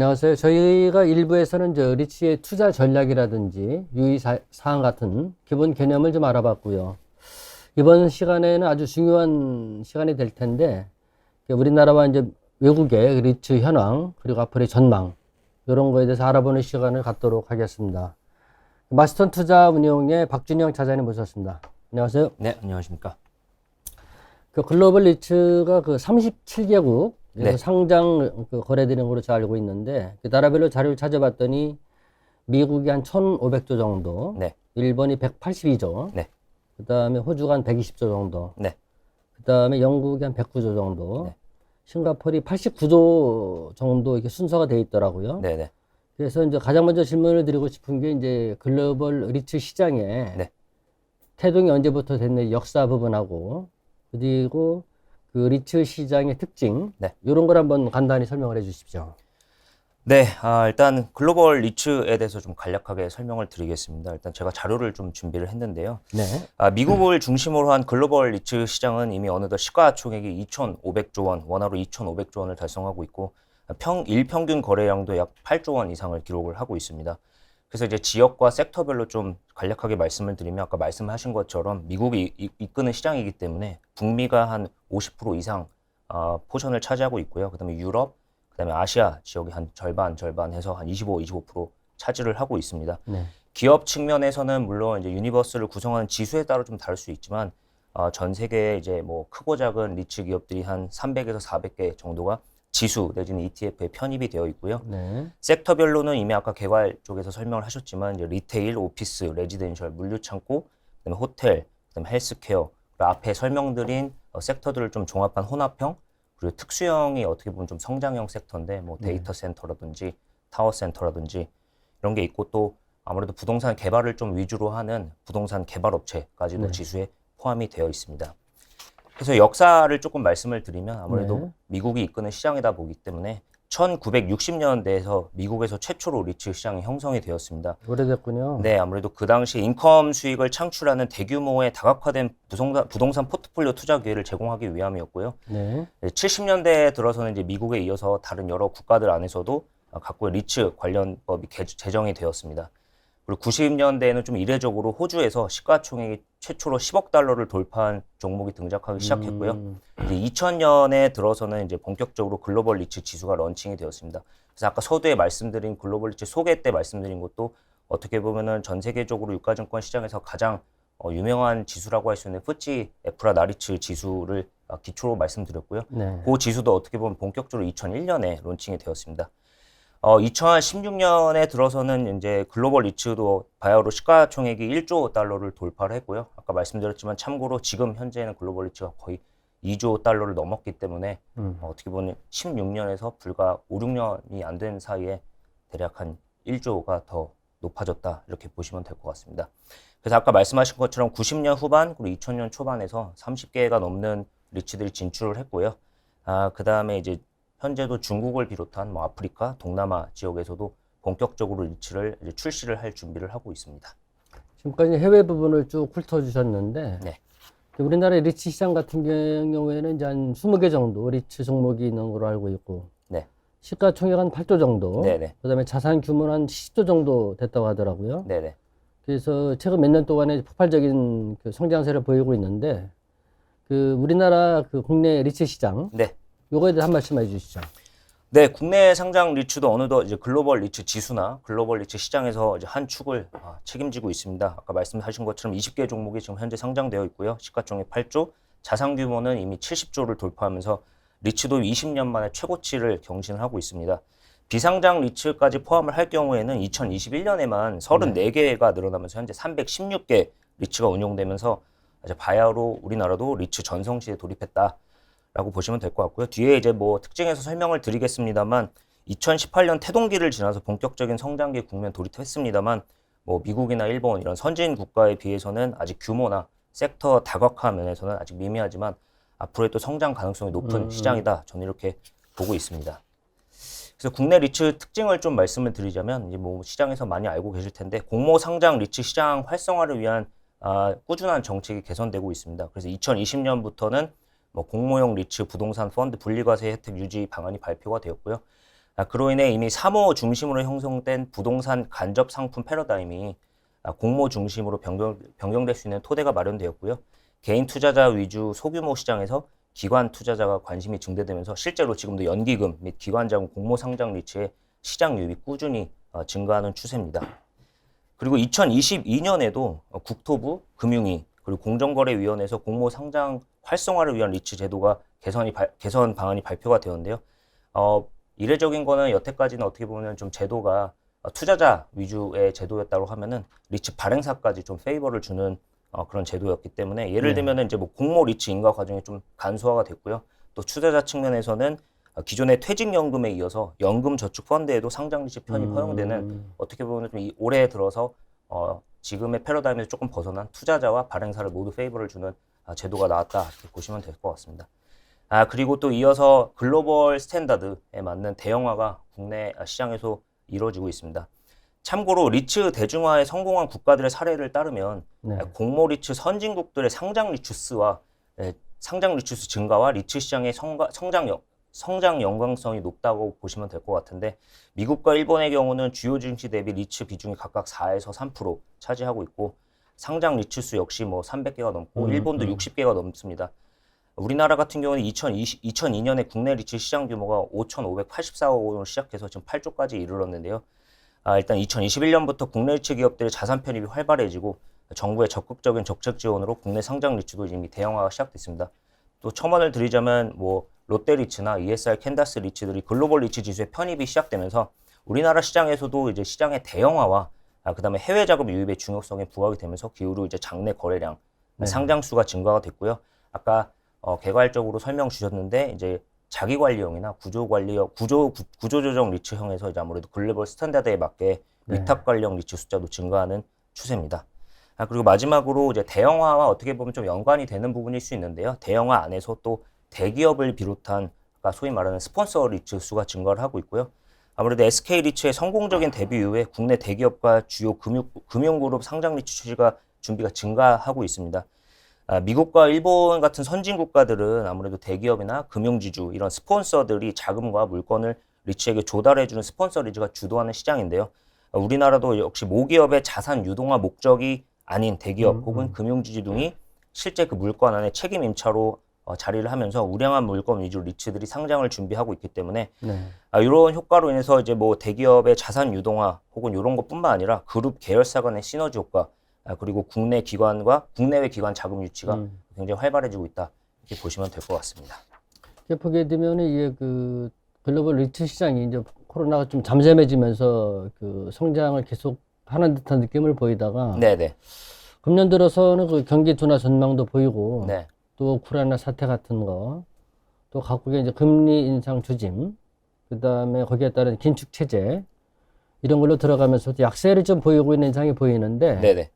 안녕하세요. 저희가 일부에서는 저 리치의 투자 전략이라든지 유의 사- 사항 같은 기본 개념을 좀 알아봤고요. 이번 시간에는 아주 중요한 시간이 될 텐데 우리나라와 이제 외국의 리치 현황 그리고 앞으로의 전망 이런 거에 대해서 알아보는 시간을 갖도록 하겠습니다. 마스턴 투자 운용의 박준영 차장님 모셨습니다. 안녕하세요. 네, 안녕하십니까. 그 글로벌 리츠가 그 37개국 에서 네. 상장 그 거래되는 걸로 잘 알고 있는데 그 나라별로 자료를 찾아봤더니 미국이 한 1,500조 정도, 네. 일본이 182조, 네. 그다음에 호주가 한 120조 정도, 네. 그다음에 영국이 한 109조 정도, 네. 싱가포르이 89조 정도 이렇게 순서가 돼 있더라고요. 네, 네. 그래서 이제 가장 먼저 질문을 드리고 싶은 게 이제 글로벌 리츠 시장에 네. 태동이 언제부터 됐는지 역사 부분하고 그리고 그 리츠 시장의 특징 네. 이런 걸 한번 간단히 설명을 해 주십시오. 네, 아, 일단 글로벌 리츠에 대해서 좀 간략하게 설명을 드리겠습니다. 일단 제가 자료를 좀 준비를 했는데요. 네. 아, 미국을 중심으로 한 글로벌 리츠 시장은 이미 어느덧 시가총액이 2,500조 원, 원화로 2,500조 원을 달성하고 있고 평 일평균 거래량도 약 8조 원 이상을 기록을 하고 있습니다. 그래서 이제 지역과 섹터별로 좀 간략하게 말씀을 드리면 아까 말씀하신 것처럼 미국이 이- 이끄는 시장이기 때문에 북미가 한 50% 이상 어, 포션을 차지하고 있고요. 그다음에 유럽, 그다음에 아시아 지역이 한 절반 절반 해서 한 25, 25% 차지를 하고 있습니다. 네. 기업 측면에서는 물론 이제 유니버스를 구성하는 지수에 따라 좀 다를 수 있지만 어, 전 세계에 이제 뭐 크고 작은 리츠 기업들이 한 300에서 400개 정도가 지수 내지는 ETF에 편입이 되어 있고요. 네. 섹터별로는 이미 아까 개발 쪽에서 설명을 하셨지만 이제 리테일, 오피스, 레지덴셜, 물류 창고, 그다음에 호텔, 그다음에 헬스케어, 그리고 앞에 설명드린 어, 섹터들을 좀 종합한 혼합형 그리고 특수형이 어떻게 보면 좀 성장형 섹터인데 뭐 데이터 센터라든지 타워 센터라든지 이런 게 있고 또 아무래도 부동산 개발을 좀 위주로 하는 부동산 개발 업체까지도 네. 지수에 포함이 되어 있습니다. 그래서 역사를 조금 말씀을 드리면 아무래도 네. 미국이 이끄는 시장이다 보기 때문에 1960년대에서 미국에서 최초로 리츠 시장이 형성이 되었습니다. 오래됐군요. 네, 아무래도 그 당시 인컴 수익을 창출하는 대규모의 다각화된 부동산, 부동산 포트폴리오 투자 기회를 제공하기 위함이었고요. 네. 70년대에 들어서는 이제 미국에 이어서 다른 여러 국가들 안에서도 각국의 리츠 관련법이 개- 제정이 되었습니다. 그리고 90년대에는 좀 이례적으로 호주에서 시가총액이 최초로 10억 달러를 돌파한 종목이 등장하기 시작했고요. 음, 이제 2000년에 들어서는 이제 본격적으로 글로벌 리츠 지수가 런칭이 되었습니다. 그래서 아까 서두에 말씀드린 글로벌 리츠 소개 때 말씀드린 것도 어떻게 보면은 전 세계적으로 유가증권 시장에서 가장 어, 유명한 지수라고 할 수 있는 FTSE 에프라 나리츠 지수를 어, 기초로 말씀드렸고요. 네. 그 지수도 어떻게 보면 본격적으로 2001년에 론칭이 되었습니다. 어, 2016년에 들어서는 이제 글로벌 리츠도 바이오로 시가총액이 1조 달러를 돌파를 했고요. 아까 말씀드렸지만 참고로 지금 현재는 글로벌 리츠가 거의 2조 달러를 넘었기 때문에 음. 어, 어떻게 보면 16년에서 불과 5, 6년이 안 된 사이에 대략 한 1조가 더 높아졌다 이렇게 보시면 될 것 같습니다. 그래서 아까 말씀하신 것처럼 90년 후반 그리고 2000년 초반에서 30개가 넘는 리츠들이 진출을 했고요. 아, 그 다음에 이제 현재도 중국을 비롯한 뭐 아프리카, 동남아 지역에서도 본격적으로 리츠를 이제 출시를 할 준비를 하고 있습니다. 지금까지 해외 부분을 쭉 훑어주셨는데 네. 우리나라 리츠 시장 같은 경우에는 이제 한 20개 정도 리츠 종목이 있는 걸로 알고 있고 네. 시가총액 한 8조 정도 네네. 그다음에 자산 규모는 한 10조 정도 됐다고 하더라고요. 네네. 그래서 최근 몇 년 동안에 폭발적인 그 성장세를 보이고 있는데 그 우리나라 그 국내 리츠 시장 네. 요거에 대해 한 말씀 해주시죠. 네, 국내 상장 리츠도 어느덧 이제 글로벌 리츠 지수나 글로벌 리츠 시장에서 이제 한 축을 아, 책임지고 있습니다. 아까 말씀하신 것처럼 20개 종목이 지금 현재 상장되어 있고요. 시가총액 8조, 자산 규모는 이미 70조를 돌파하면서 리츠도 20년 만에 최고치를 경신을 하고 있습니다. 비상장 리츠까지 포함을 할 경우에는 2021년에만 34개가 늘어나면서 현재 316개 리츠가 운용되면서 이제 바야흐로 우리나라도 리츠 전성시에 돌입했다. 라고 보시면 될 것 같고요. 뒤에 이제 뭐 특징에서 설명을 드리겠습니다만 2018년 태동기를 지나서 본격적인 성장기 국면 돌입했습니다만 뭐 미국이나 일본 이런 선진 국가에 비해서는 아직 규모나 섹터 다각화 면에서는 아직 미미하지만 앞으로의 또 성장 가능성이 높은 음. 시장이다. 저는 이렇게 보고 있습니다. 그래서 국내 리츠 특징을 좀 말씀을 드리자면 이제 뭐 시장에서 많이 알고 계실 텐데 공모 상장 리츠 시장 활성화를 위한 아, 꾸준한 정책이 개선되고 있습니다. 그래서 2020년부터는 뭐 공모용 리츠 부동산 펀드 분리과세 혜택 유지 방안이 발표가 되었고요. 아, 그로 인해 이미 사모 중심으로 형성된 부동산 간접 상품 패러다임이 아, 공모 중심으로 변경, 변경될 수 있는 토대가 마련되었고요. 개인 투자자 위주 소규모 시장에서 기관 투자자가 관심이 증대되면서 실제로 지금도 연기금 및 기관 자금 공모 상장 리츠의 시장 유입이 꾸준히 어, 증가하는 추세입니다. 그리고 2022년에도 국토부, 금융위, 그리고 공정거래위원회에서 공모 상장 활성화를 위한 리츠 제도가 개선이 발- 개선 방안이 발표가 되었는데요. 어, 이례적인 거는 여태까지는 어떻게 보면 좀 제도가 어, 투자자 위주의 제도였다고 하면은 리츠 발행사까지 좀 페이버를 주는 어, 그런 제도였기 때문에 예를 네. 들면은 이제 뭐 공모 리츠 인가 과정이 좀 간소화가 됐고요. 또 투자자 측면에서는 어, 기존의 퇴직연금에 이어서 연금저축펀드에도 상장 리츠 편입 허용되는 음, 어떻게 보면 좀이 올해 들어서 어, 지금의 패러다임에서 조금 벗어난 투자자와 발행사를 모두 페이버를 주는 아, 제도가 나왔다 이렇게 보시면 될 것 같습니다. 아 그리고 또 이어서 글로벌 스탠다드에 맞는 대형화가 국내 시장에서 이루어지고 있습니다. 참고로 리츠 대중화에 성공한 국가들의 사례를 따르면 네. 공모 리츠 선진국들의 상장 리츠수와 예, 상장 리츠수 증가와 리츠 시장의 성가, 성장 영, 성장 연관성이 높다고 보시면 될 것 같은데 미국과 일본의 경우는 주요 증시 대비 리츠 비중이 각각 4에서 3% 차지하고 있고 상장 리츠 수 역시 뭐 300개가 넘고 음, 일본도 음. 60개가 넘습니다. 우리나라 같은 경우는 2020, 2002년에 국내 리츠 시장 규모가 5,584억 원으로 시작해서 지금 8조까지 이르렀는데요. 아, 일단 2021년부터 국내 리츠 기업들의 자산 편입이 활발해지고 정부의 적극적인 정책 지원으로 국내 상장 리츠도 이미 대형화가 시작됐습니다. 또 첨언을 드리자면 뭐 롯데 리츠나 ESR 캔다스 리츠들이 글로벌 리츠 지수에 편입이 시작되면서 우리나라 시장에서도 이제 시장의 대형화와 아, 그다음에 해외 자금 유입의 중요성에 부각이 되면서 기후로 이제 장내 거래량, 네. 상장 수가 증가가 됐고요. 아까 어, 개괄적으로 설명 주셨는데 이제 자기 관리형이나 구조 관리형, 구조 구- 구조 조정 리츠형에서 이제 아무래도 글로벌 스탠다드에 맞게 네. 위탁 관리형 리츠 숫자도 증가하는 추세입니다. 아, 그리고 마지막으로 이제 대형화와 어떻게 보면 좀 연관이 되는 부분일 수 있는데요. 대형화 안에서 또 대기업을 비롯한 아까 소위 말하는 스폰서 리츠 수가 증가를 하고 있고요. 아무래도 SK 리츠의 성공적인 데뷔 이후에 국내 대기업과 주요 금융, 금융그룹 상장 리츠 추지가 준비가 증가하고 있습니다. 아, 미국과 일본 같은 선진 국가들은 아무래도 대기업이나 금융지주 이런 스폰서들이 자금과 물건을 리츠에게 조달해주는 스폰서 리츠가 주도하는 시장인데요. 아, 우리나라도 역시 모기업의 자산 유동화 목적이 아닌 대기업 음, 혹은 음. 금융지주 등이 실제 그 물건 안에 책임 임차로 어, 자리를 하면서 우량한 물건 위주 리츠들이 상장을 준비하고 있기 때문에 네. 아, 이런 효과로 인해서 이제 뭐 대기업의 자산 유동화 혹은 이런 것뿐만 아니라 그룹 계열사 간의 시너지 효과 아, 그리고 국내 기관과 국내외 기관 자금 유치가 음. 굉장히 활발해지고 있다 이렇게 보시면 될 것 같습니다. 보게 되면 이게 그 글로벌 리츠 시장이 이제 코로나가 좀 잠잠해지면서 그 성장을 계속 하는 듯한 느낌을 보이다가 네네 금년 들어서는 그 경기 둔화 전망도 보이고 네 또 우크라이나 사태 같은 거, 또 각국의 이제 금리 인상 추진, 그 다음에 거기에 따른 긴축 체제, 이런 걸로 들어가면서 약세를 좀 보이고 있는 현상이 보이는데, 네네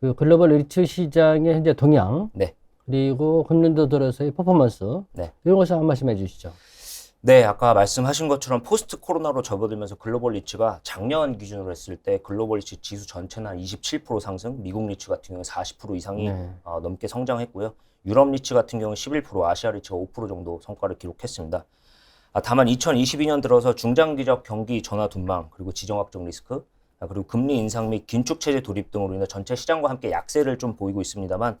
그 글로벌 리츠 시장의 현재 동향, 네. 그리고 금년도 들어서의 퍼포먼스, 네. 이런 것을 한 말씀 해 주시죠. 네, 아까 말씀하신 것처럼 포스트 코로나로 접어들면서 글로벌 리츠가 작년 기준으로 했을 때 글로벌 리츠 지수 전체는 한 27% 상승, 미국 리츠 같은 경우는 40% 이상이 네. 어, 넘게 성장했고요. 유럽 리츠 같은 경우는 11%, 아시아 리츠가 5% 정도 성과를 기록했습니다. 아, 다만 2022년 들어서 중장기적 경기 전화 둔망, 그리고 지정학적 리스크, 아, 그리고 금리 인상 및 긴축 체제 도입 등으로 인해 전체 시장과 함께 약세를 좀 보이고 있습니다만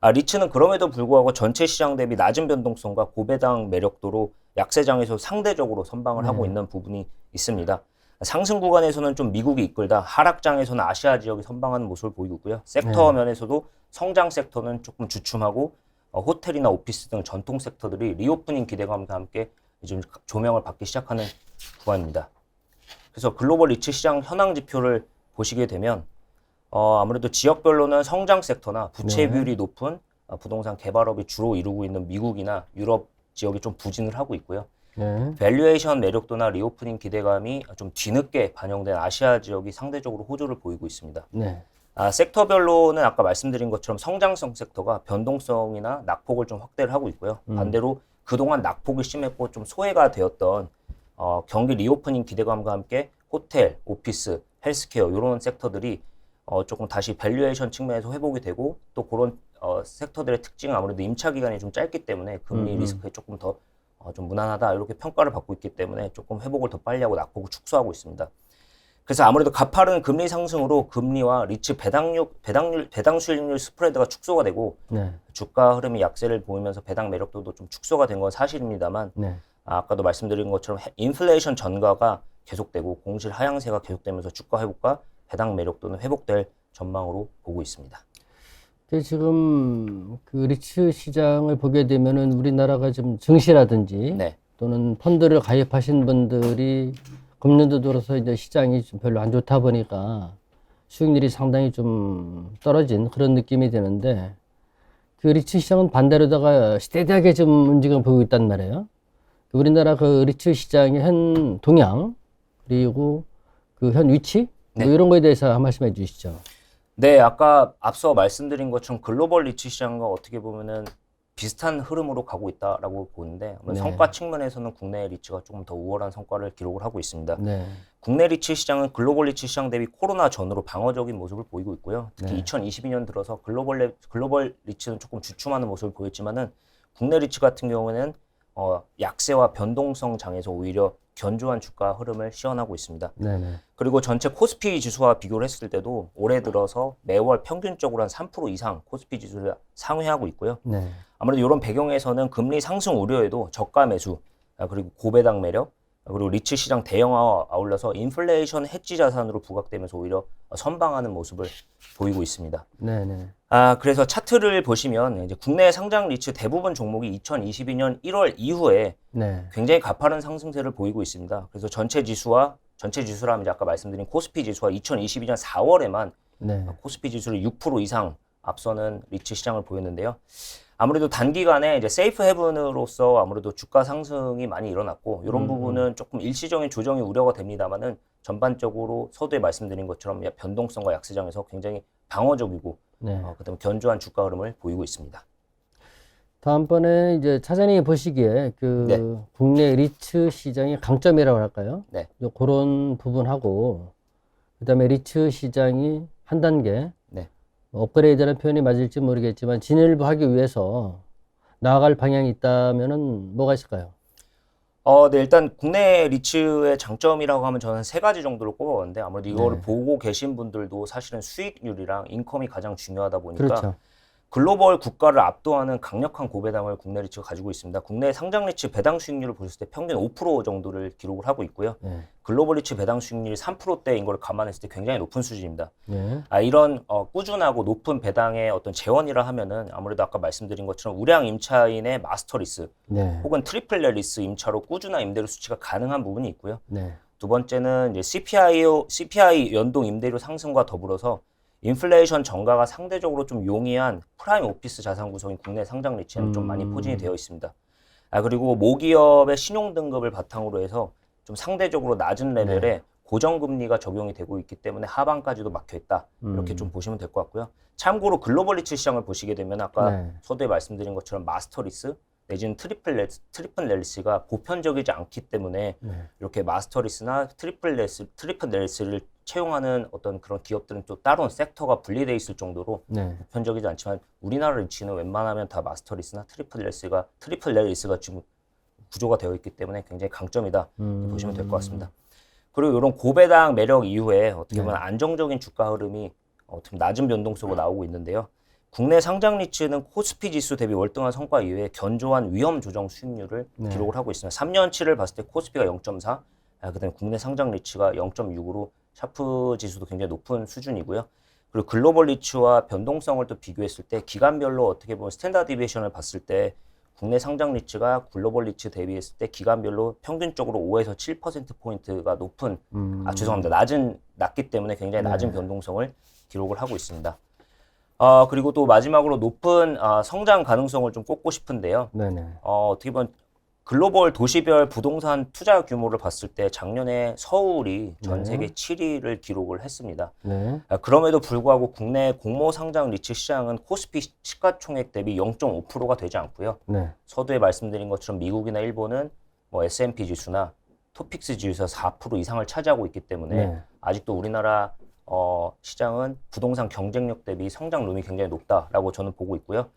아, 리츠는 그럼에도 불구하고 전체 시장 대비 낮은 변동성과 고배당 매력도로 약세장에서 상대적으로 선방을 하고 네. 있는 부분이 있습니다. 상승 구간에서는 좀 미국이 이끌다 하락장에서는 아시아 지역이 선방하는 모습을 보이고 있고요. 섹터 네. 면에서도 성장 섹터는 조금 주춤하고 어, 호텔이나 오피스 등 전통 섹터들이 리오프닝 기대감과 함께 좀 조명을 받기 시작하는 구간입니다. 그래서 글로벌 리츠 시장 현황 지표를 보시게 되면 어, 아무래도 지역별로는 성장 섹터나 부채 네. 비율이 높은 어, 부동산 개발업이 주로 이루고 있는 미국이나 유럽 지역이 좀 부진을 하고 있고요. 네. 밸류에이션 매력도나 리오프닝 기대감이 좀 뒤늦게 반영된 아시아 지역이 상대적으로 호조를 보이고 있습니다. 네. 아, 섹터별로는 아까 말씀드린 것처럼 성장성 섹터가 변동성이나 낙폭을 좀 확대를 하고 있고요. 음. 반대로 그동안 낙폭이 심했고 좀 소외가 되었던 어, 경기 리오프닝 기대감과 함께 호텔, 오피스, 헬스케어 이런 섹터들이 어, 조금 다시 밸류에이션 측면에서 회복이 되고 또 그런 어, 섹터들의 특징은 아무래도 임차 기간이 좀 짧기 때문에 금리 음, 음. 리스크에 조금 더 어, 좀 무난하다 이렇게 평가를 받고 있기 때문에 조금 회복을 더 빨리 하고 낙폭을 축소하고 있습니다. 그래서 아무래도 가파른 금리 상승으로 금리와 리츠 배당률, 배당률, 배당 수익률 스프레드가 축소가 되고 네. 주가 흐름이 약세를 보이면서 배당 매력도도 좀 축소가 된 건 사실입니다만 네. 아, 아까도 말씀드린 것처럼 해- 인플레이션 전가가 계속되고 공실 하향세가 계속되면서 주가 회복과 배당 매력도는 회복될 전망으로 보고 있습니다. 지금 그 리츠 시장을 보게 되면은 우리나라가 좀 증시라든지 네. 또는 펀드를 가입하신 분들이 금년도 들어서 이제 시장이 좀 별로 안 좋다 보니까 수익률이 상당히 좀 떨어진 그런 느낌이 드는데 그 리츠 시장은 반대로다가 스테디하게 좀 움직임을 보이고 있단 말이에요. 우리나라 그 리츠 시장의 현 동향 그리고 그 현 위치 뭐 네. 이런 거에 대해서 한 말씀 해 주시죠. 네, 아까 앞서 말씀드린 것처럼 글로벌 리츠 시장과 어떻게 보면은 비슷한 흐름으로 가고 있다라고 보는데 네. 성과 측면에서는 국내 리츠가 조금 더 우월한 성과를 기록을 하고 있습니다. 네. 국내 리츠 시장은 글로벌 리츠 시장 대비 코로나 전으로 방어적인 모습을 보이고 있고요. 특히 네. 2022년 들어서 글로벌 레- 글로벌 리츠는 조금 주춤하는 모습을 보였지만은 국내 리츠 같은 경우에는 어, 약세와 변동성 장에서 오히려 견조한 주가 흐름을 시현하고 있습니다. 네네. 그리고 전체 코스피 지수와 비교를 했을 때도 올해 들어서 매월 평균적으로 한 3% 이상 코스피 지수를 상회하고 있고요. 네. 아무래도 이런 배경에서는 금리 상승 우려에도 저가 매수 아, 그리고 고배당 매력 아, 그리고 리츠 시장 대형화와 아울러서 인플레이션 해지 자산으로 부각되면서 오히려 선방하는 모습을 보이고 있습니다. 네네. 아 그래서 차트를 보시면 이제 국내 상장 리츠 대부분 종목이 2022년 1월 이후에 네. 굉장히 가파른 상승세를 보이고 있습니다. 그래서 전체 지수와 전체 지수라면 아까 말씀드린 코스피 지수와 2022년 4월에만 네. 코스피 지수를 6% 이상 앞서는 리츠 시장을 보였는데요. 아무래도 단기간에 이제 세이프 헤븐으로서 아무래도 주가 상승이 많이 일어났고 이런 음, 부분은 조금 일시적인 조정이 우려가 됩니다만은 전반적으로 서두에 말씀드린 것처럼 변동성과 약세장에서 굉장히 방어적이고 네. 어, 그다음에 견조한 주가 흐름을 보이고 있습니다. 다음번에 이제 차장님이 보시기에 그 네. 국내 리츠 시장의 강점이라고 할까요? 네. 요 그런 부분하고 그다음에 리츠 시장이 한 단계 업그레이드라는 표현이 맞을지 모르겠지만 진일보하기 위해서 나아갈 방향이 있다면은 뭐가 있을까요? 어, 네, 일단 국내 리츠의 장점이라고 하면 저는 세 가지 정도를 꼽아봤는데 아무래도 이거를 네. 보고 계신 분들도 사실은 수익률이랑 인컴이 가장 중요하다 보니까 그렇죠. 글로벌 국가를 압도하는 강력한 고배당을 국내 리츠가 가지고 있습니다. 국내 상장 리츠 배당 수익률을 보셨을 때 평균 5% 정도를 기록을 하고 있고요. 네. 글로벌 리츠 배당 수익률이 3%대인 걸 감안했을 때 굉장히 높은 수준입니다. 네. 아, 이런 어, 꾸준하고 높은 배당의 어떤 재원이라 하면은 아무래도 아까 말씀드린 것처럼 우량 임차인의 마스터 리스 네. 혹은 트리플 레리스 임차로 꾸준한 임대료 수치가 가능한 부분이 있고요. 네. 두 번째는 이제 CPI, CPI 연동 임대료 상승과 더불어서 인플레이션 전가가 상대적으로 좀 용이한 프라임 오피스 자산 구성이 국내 상장 리츠에는 좀 많이 음. 포진이 되어 있습니다. 아 그리고 모기업의 신용 등급을 바탕으로 해서 좀 상대적으로 낮은 레벨의 네. 고정금리가 적용이 되고 있기 때문에 하반까지도 막혀 있다. 이렇게 음. 좀 보시면 될 것 같고요. 참고로 글로벌 리츠 시장을 보시게 되면 아까 네. 서두에 말씀드린 것처럼 마스터리스 내지는 트리플 레 트리플 렐리스가 보편적이지 않기 때문에 네. 이렇게 마스터리스나 트리플 레스 트리플 렐리스를 채용하는 어떤 그런 기업들은 또 따로 섹터가 분리돼 있을 정도로 네. 보편적이지 않지만 우리나라 리치는 웬만하면 다 마스터리스나 트리플 렐리스가 트리플 렐리스가 지금 구조가 되어 있기 때문에 굉장히 강점이다 음. 보시면 될 것 같습니다. 그리고 이런 고배당 매력 이후에 어떻게 네. 보면 안정적인 주가 흐름이 어떻게 낮은 변동성으로 나오고 있는데요. 국내 상장 리츠는 코스피 지수 대비 월등한 성과 이외에 견조한 위험 조정 수익률을 네. 기록을 하고 있습니다. 3년치를 봤을 때 코스피가 0.4, 아, 그다음에 국내 상장 리츠가 0.6으로 샤프 지수도 굉장히 높은 수준이고요. 그리고 글로벌 리츠와 변동성을 또 비교했을 때 기간별로 어떻게 보면 스탠다드 디비에이션을 봤을 때 국내 상장 리츠가 글로벌 리츠 대비했을 때 기간별로 평균적으로 5에서 7% 포인트가 높은 음. 아 죄송합니다 낮은 낮기 때문에 굉장히 낮은 네. 변동성을 기록을 하고 있습니다. 아 그리고 또 마지막으로 높은 아, 성장 가능성을 좀 꼽고 싶은데요. 네네. 어, 어떻게 보면 글로벌 도시별 부동산 투자 규모를 봤을 때 작년에 서울이 전 네. 세계 7위를 기록을 했습니다. 네. 아, 그럼에도 불구하고 국내 공모 상장 리츠 시장은 코스피 시가총액 대비 0.5%가 되지 않고요. 네. 서두에 말씀드린 것처럼 미국이나 일본은 뭐 S&P 지수나 토픽스 지수에서 4% 이상을 차지하고 있기 때문에 네. 아직도 우리나라 어, 시장은 부동산 경쟁력 대비 성장 룸이 굉장히 높다라고 저는 보고 있고요.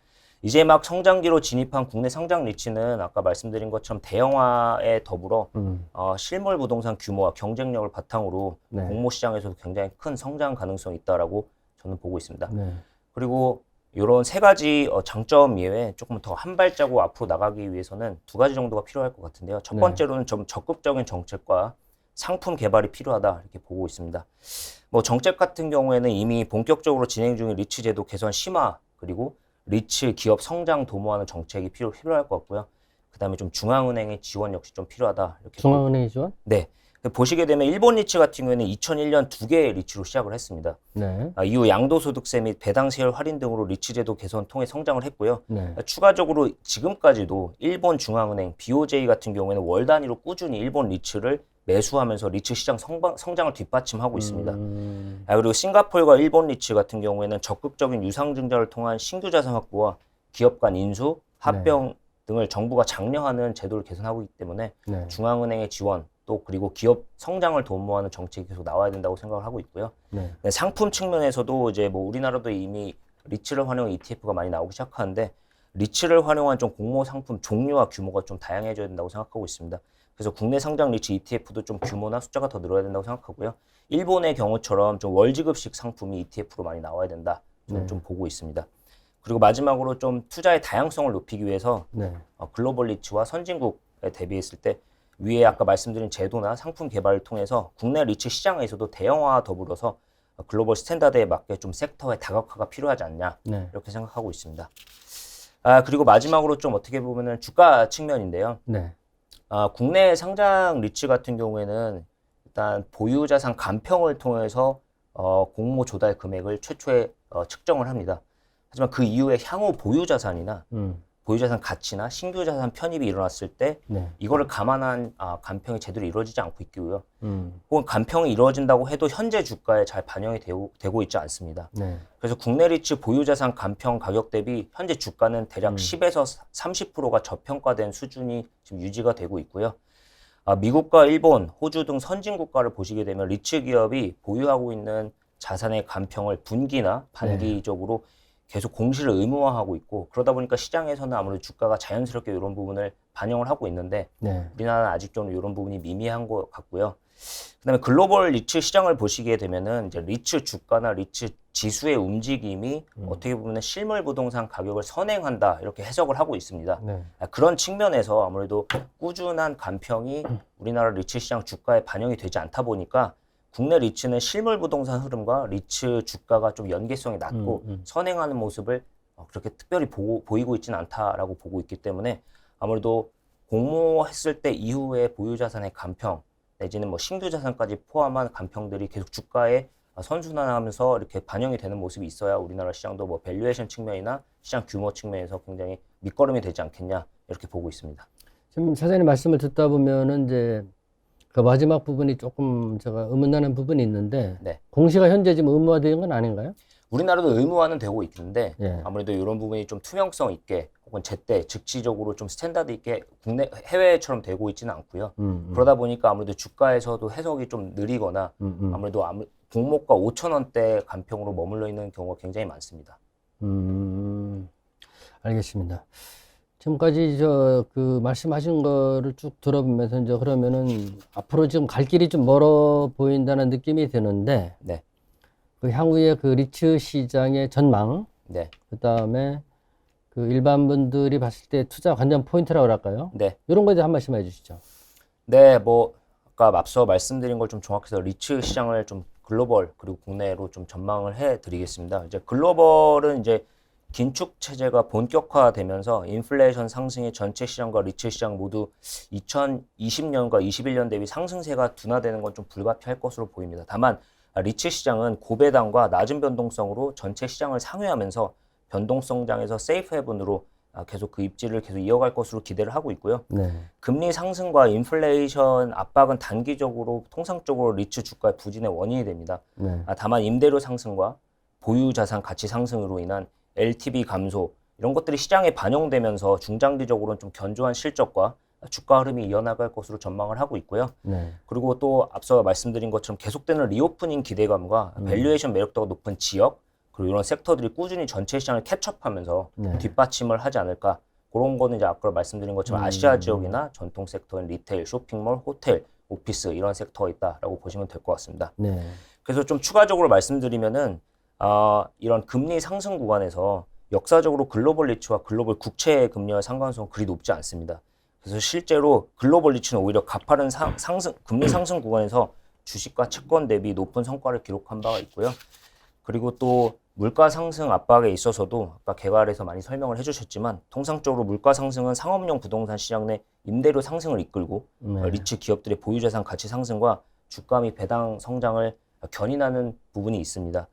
이제 막 성장기로 진입한 국내 상장 리츠는 아까 말씀드린 것처럼 대형화에 더불어 음, 어, 실물 부동산 규모와 경쟁력을 바탕으로 네. 공모 시장에서도 굉장히 큰 성장 가능성이 있다라고 저는 보고 있습니다. 네. 그리고 이런 세 가지 어, 장점 이외에 조금 더 한 발자국 앞으로 나가기 위해서는 두 가지 정도가 필요할 것 같은데요. 첫 네. 번째로는 좀 적극적인 정책과 상품 개발이 필요하다 이렇게 보고 있습니다. 뭐 정책 같은 경우에는 이미 본격적으로 진행 중인 리츠 제도 개선 심화 그리고 리츠 기업 성장 도모하는 정책이 필요 필요할 것 같고요. 그다음에 좀 중앙은행의 지원 역시 좀 필요하다 이렇게 중앙은행이 지원? 네. 보시게 되면 일본 리츠 같은 경우에는 2001년 두 개의 리츠로 시작을 했습니다. 네. 아, 이후 양도소득세 및 배당세율 할인 등으로 리츠 제도 개선 통해 성장을 했고요. 네. 추가적으로 지금까지도 일본 중앙은행 BOJ 같은 경우에는 월 단위로 꾸준히 일본 리츠를 매수하면서 리츠 시장 성방, 성장을 뒷받침하고 있습니다. 음, 아, 그리고 싱가포르와 일본 리츠 같은 경우에는 적극적인 유상 증자를 통한 신규 자산 확보와 기업 간 인수, 합병 등을 정부가 장려하는 제도를 개선하고 있기 때문에 네. 중앙은행의 지원 또 그리고 기업 성장을 도모하는 정책이 계속 나와야 된다고 생각을 하고 있고요. 네. 네, 상품 측면에서도 이제 뭐 우리나라도 이미 리츠를 활용한 ETF가 많이 나오기 시작하는데 리츠를 활용한 좀 공모 상품 종류와 규모가 좀 다양해져야 된다고 생각하고 있습니다. 그래서 국내 상장 리츠 ETF도 좀 규모나 숫자가 더 늘어야 된다고 생각하고요. 일본의 경우처럼 좀 월지급식 상품이 ETF로 많이 나와야 된다. 저는 네. 좀 보고 있습니다. 그리고 마지막으로 좀 투자의 다양성을 높이기 위해서 네. 어, 글로벌 리츠와 선진국에 대비했을 때 위에 아까 말씀드린 제도나 상품 개발을 통해서 국내 리츠 시장에서도 대형화와 더불어서 어, 글로벌 스탠다드에 맞게 좀 섹터의 다각화가 필요하지 않냐 네. 이렇게 생각하고 있습니다. 아 그리고 마지막으로 좀 어떻게 보면은 주가 측면인데요. 네. 아, 국내 상장 리츠 같은 경우에는 일단 보유자산 간평을 통해서 어, 공모 조달 금액을 최초에 어, 측정을 합니다. 하지만 그 이후에 향후 보유자산이나 음, 보유자산 가치나 신규 자산 편입이 일어났을 때 네. 이거를 감안한 아, 간평이 제대로 이루어지지 않고 있고요. 음, 혹은 간평이 이루어진다고 해도 현재 주가에 잘 반영이 되고, 되고 있지 않습니다. 네. 그래서 국내 리츠 보유자산 간평 가격 대비 현재 주가는 대략 음. 10에서 30%가 저평가된 수준이 지금 유지가 되고 있고요. 아, 미국과 일본, 호주 등 선진 국가를 보시게 되면 리츠 기업이 보유하고 있는 자산의 간평을 분기나 반기적으로 계속 공시를 의무화하고 있고 그러다 보니까 시장에서는 아무래도 주가가 자연스럽게 이런 부분을 반영을 하고 있는데 네. 우리나라는 아직도 이런 부분이 미미한 것 같고요. 그다음에 글로벌 리츠 시장을 보시게 되면은 이제 리츠 주가나 리츠 지수의 움직임이 음. 어떻게 보면 실물 부동산 가격을 선행한다 이렇게 해석을 하고 있습니다. 네. 아, 그런 측면에서 아무래도 꾸준한 간평이 우리나라 리츠 시장 주가에 반영이 되지 않다 보니까 국내 리츠는 실물 부동산 흐름과 리츠 주가가 좀 연계성이 낮고 음, 음. 선행하는 모습을 어, 그렇게 특별히 보고, 보이고 있지는 않다라고 보고 있기 때문에 아무래도 공모했을 때 이후에 보유자산의 간평 내지는 뭐 신규 자산까지 포함한 간평들이 계속 주가에 어, 선순환하면서 이렇게 반영이 되는 모습이 있어야 우리나라 시장도 뭐 밸류에이션 측면이나 시장 규모 측면에서 굉장히 밑거름이 되지 않겠냐 이렇게 보고 있습니다. 지금 사장님 말씀을 듣다 보면은 이제 그 마지막 부분이 조금 제가 의문나는 부분이 있는데 네. 공시가 현재 지금 의무화된 건 아닌가요? 우리나라도 의무화는 되고 있는데 예. 아무래도 이런 부분이 좀 투명성 있게 혹은 제때 즉시적으로 좀 스탠다드 있게 국내 해외처럼 되고 있지는 않고요. 음, 음, 그러다 보니까 아무래도 주가에서도 해석이 좀 느리거나 음, 음. 아무래도 아무, 공모가 5천 원대 간평으로 머물러 있는 경우가 굉장히 많습니다. 음, 알겠습니다. 지금까지 저 그 말씀하신 거를 쭉 들어보면서 이제 그러면은 앞으로 지금 갈 길이 좀 멀어 보인다는 느낌이 드는데 네, 그 향후에 그 리츠 시장의 전망, 네, 그 다음에 그 일반 분들이 봤을 때 투자 관전 포인트라고 할까요? 네, 이런 거에 대해 한 말씀 해주시죠. 네. 뭐 아까 앞서 말씀드린 걸 좀 정확해서 리츠 시장을 좀 글로벌 그리고 국내로 좀 전망을 해드리겠습니다. 이제 글로벌은 이제 긴축 체제가 본격화되면서 인플레이션 상승의 전체 시장과 리츠 시장 모두 2020년과 21년 대비 상승세가 둔화되는 건 좀 불가피할 것으로 보입니다. 다만 아, 리츠 시장은 고배당과 낮은 변동성으로 전체 시장을 상회하면서 변동성장에서 세이프 헤븐으로 아, 계속 그 입지를 계속 이어갈 것으로 기대를 하고 있고요. 네. 금리 상승과 인플레이션 압박은 단기적으로 통상적으로 리츠 주가의 부진의 원인이 됩니다. 네. 아, 다만 임대료 상승과 보유 자산 가치 상승으로 인한 LTV 감소 이런 것들이 시장에 반영되면서 중장기적으로는 좀 견조한 실적과 주가 흐름이 이어나갈 것으로 전망을 하고 있고요. 네. 그리고 또 앞서 말씀드린 것처럼 계속되는 리오프닝 기대감과 음. 밸류에이션 매력도가 높은 지역 그리고 이런 섹터들이 꾸준히 전체 시장을 캐첩하면서 네. 뒷받침을 하지 않을까. 그런 거는 이제 아까 말씀드린 것처럼 음. 아시아 지역이나 전통 섹터인 리테일, 쇼핑몰, 호텔, 오피스 이런 섹터가 있다라고 보시면 될 것 같습니다. 네. 그래서 좀 추가적으로 말씀드리면은 아, 이런 금리 상승 구간에서 역사적으로 글로벌 리츠와 글로벌 국채 금리와 상관성은 그리 높지 않습니다. 그래서 실제로 글로벌 리츠는 오히려 가파른 상, 상승 금리 상승 구간에서 주식과 채권 대비 높은 성과를 기록한 바가 있고요. 그리고 또 물가 상승 압박에 있어서도 아까 개괄에서 많이 설명을 해주셨지만 통상적으로 물가 상승은 상업용 부동산 시장 내 임대료 상승을 이끌고 네. 어, 리츠 기업들의 보유자산 가치 상승과 주가 및 배당 성장을 견인하는 부분이 있습니다.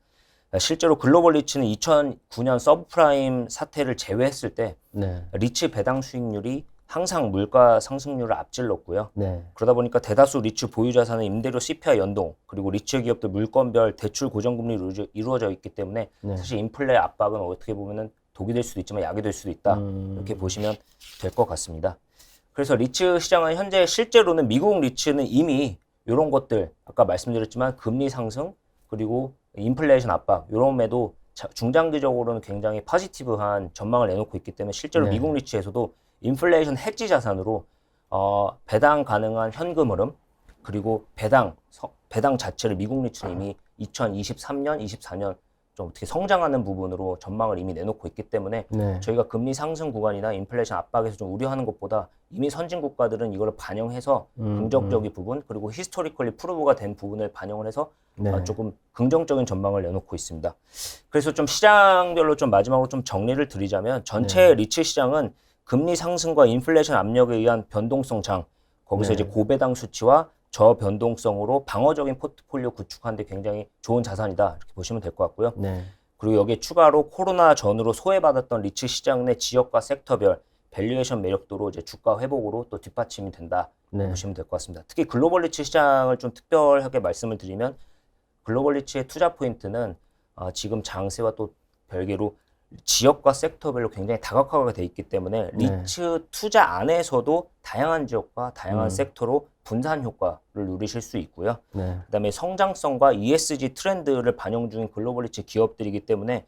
어, 실제로 글로벌 리츠는 2009년 서브프라임 사태를 제외했을 때 네. 리츠 배당 수익률이 항상 물가 상승률을 앞질렀고요. 네. 그러다 보니까 대다수 리츠 보유 자산은 임대료 CPI 연동 그리고 리츠 기업들 물건별 대출 고정금리로 이루어져- 이루어져 있기 때문에 네. 사실 인플레 압박은 어떻게 보면은 독이 될 수도 있지만 약이 될 수도 있다. 음. 이렇게 보시면 될 것 같습니다. 그래서 리츠 시장은 현재 실제로는 미국 리츠는 이미 이런 것들 아까 말씀드렸지만 금리 상승 그리고 인플레이션 압박 이런에도 중장기적으로는 굉장히 포지티브한 전망을 내놓고 있기 때문에 실제로 네. 미국 리츠에서도 인플레이션 해지 자산으로 어, 배당 가능한 현금 흐름 그리고 배당 서- 배당 자체를 미국 리츠는 이미 2023년, 24년 좀 어떻게 성장하는 부분으로 전망을 이미 내놓고 있기 때문에 네. 저희가 금리 상승 구간이나 인플레이션 압박에서 좀 우려하는 것보다 이미 선진 국가들은 이걸 반영해서 음, 긍정적인 부분 그리고 히스토리컬리 프루브가 된 부분을 반영을 해서 네. 어, 조금 긍정적인 전망을 내놓고 있습니다. 그래서 좀 시장별로 좀 마지막으로 좀 정리를 드리자면 전체 네. 리츠 시장은 금리 상승과 인플레이션 압력에 의한 변동성 장 거기서 네. 이제 고배당 수치와 저변동성으로 방어적인 포트폴리오 구축하는데 굉장히 좋은 자산이다 이렇게 보시면 될 것 같고요. 네. 그리고 여기에 추가로 코로나 전으로 소외받았던 리츠 시장 내 지역과 섹터별 밸류에이션 매력도로 이제 주가 회복으로 또 뒷받침이 된다 네. 보시면 될 것 같습니다. 특히 글로벌 리츠 시장을 좀 특별하게 말씀을 드리면 글로벌 리츠의 투자 포인트는 어, 지금 장세와 또 별개로 지역과 섹터별로 굉장히 다각화가 돼 있기 때문에 네. 리츠 투자 안에서도 다양한 지역과 다양한 음. 섹터로 분산 효과를 누리실 수 있고요. 네. 그다음에 성장성과 ESG 트렌드를 반영 중인 글로벌 리츠 기업들이기 때문에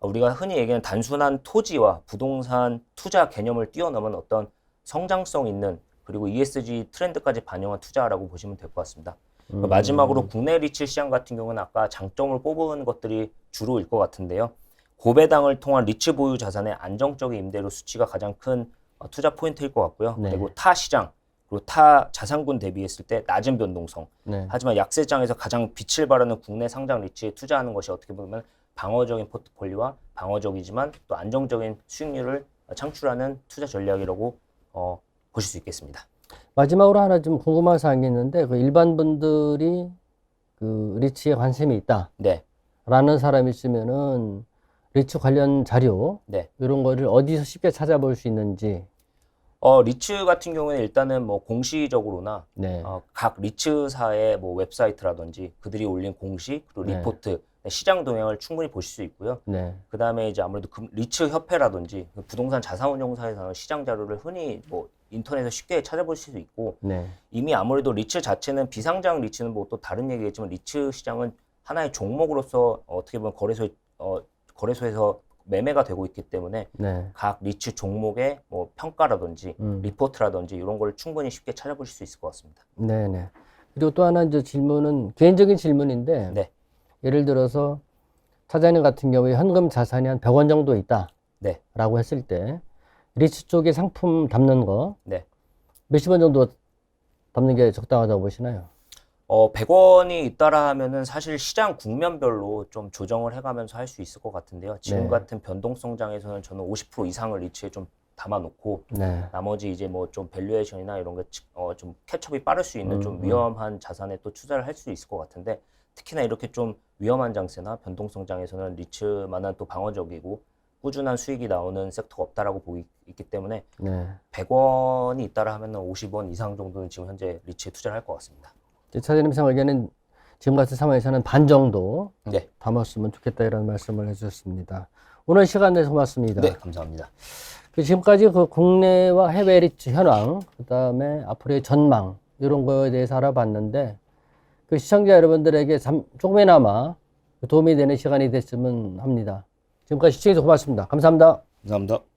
우리가 흔히 얘기하는 단순한 토지와 부동산 투자 개념을 뛰어넘은 어떤 성장성 있는 그리고 ESG 트렌드까지 반영한 투자라고 보시면 될 것 같습니다. 음. 마지막으로 국내 리츠 시장 같은 경우는 아까 장점을 뽑은 것들이 주로일 것 같은데요. 고배당을 통한 리츠 보유 자산의 안정적인 임대료 수치가 가장 큰 어, 투자 포인트일 것 같고요. 네. 그리고 타 시장 그리고 타 자산군 대비했을 때 낮은 변동성 네. 하지만 약세장에서 가장 빛을 발하는 국내 상장 리츠에 투자하는 것이 어떻게 보면 방어적인 포트폴리오와 방어적이지만 또 안정적인 수익률을 창출하는 투자 전략이라고 어, 보실 수 있겠습니다. 마지막으로 하나 좀 궁금한 사항이 있는데 그 일반 분들이 그 리츠에 관심이 있다라는 네, 사람이 있으면은 리츠 관련 자료 네. 이런 거를 어디서 쉽게 찾아볼 수 있는지 어, 리츠 같은 경우에는 일단은 뭐 공시적으로나 네. 어, 각 리츠사의 뭐 웹사이트라든지 그들이 올린 공시 그리고 네. 리포트 시장 동향을 충분히 보실 수 있고요. 네. 그 다음에 이제 아무래도 금- 리츠 협회라든지 그 부동산 자산운용사에서는 시장 자료를 흔히 뭐 인터넷에 쉽게 찾아볼 수 있고 네. 이미 아무래도 리츠 자체는 비상장 리츠는 뭐 또 다른 얘기겠지만 리츠 시장은 하나의 종목으로서 어떻게 보면 거래소 어, 거래소에서 매매가 되고 있기 때문에 네. 각 리츠 종목의 뭐 평가라든지 음. 리포트라든지 이런 걸 충분히 쉽게 찾아보실 수 있을 것 같습니다. 네, 네. 그리고 또 하나 이제 질문은 개인적인 질문인데 네. 예를 들어서 차장님 같은 경우에 현금 자산이 한 100원 정도 있다. 네. 라고 했을 때 리츠 쪽에 상품 담는 거 네. 몇십 원 정도 담는 게 적당하다고 보시나요? 어, 100원이 있다라 하면은 사실 시장 국면별로 좀 조정을 해가면서 할 수 있을 것 같은데요. 지금 네. 같은 변동성장에서는 저는 50% 이상을 리츠에 좀 담아놓고 네. 나머지 이제 뭐 좀 밸류에이션이나 이런 게어좀 캐첩이 빠를 수 있는 음, 좀 음. 위험한 자산에 또 투자를 할 수 있을 것 같은데 특히나 이렇게 좀 위험한 장세나 변동성장에서는 리츠만한 또 방어적이고 꾸준한 수익이 나오는 섹터가 없다라고 보기 있기 때문에 네. 100원이 있다라 하면은 50원 이상 정도는 지금 현재 리츠에 투자를 할 것 같습니다. 차장님 생각에는 지금 같은 상황에서는 반 정도 네, 담았으면 좋겠다 이런 말씀을 해주셨습니다. 오늘 시간 내서 고맙습니다. 네 감사합니다. 그 지금까지 그 국내와 해외 리츠 현황, 그 다음에 앞으로의 전망, 이런 거에 대해서 알아봤는데, 그 시청자 여러분들에게 잠, 조금이나마 도움이 되는 시간이 됐으면 합니다. 지금까지 시청해주셔서 고맙습니다. 감사합니다. 감사합니다.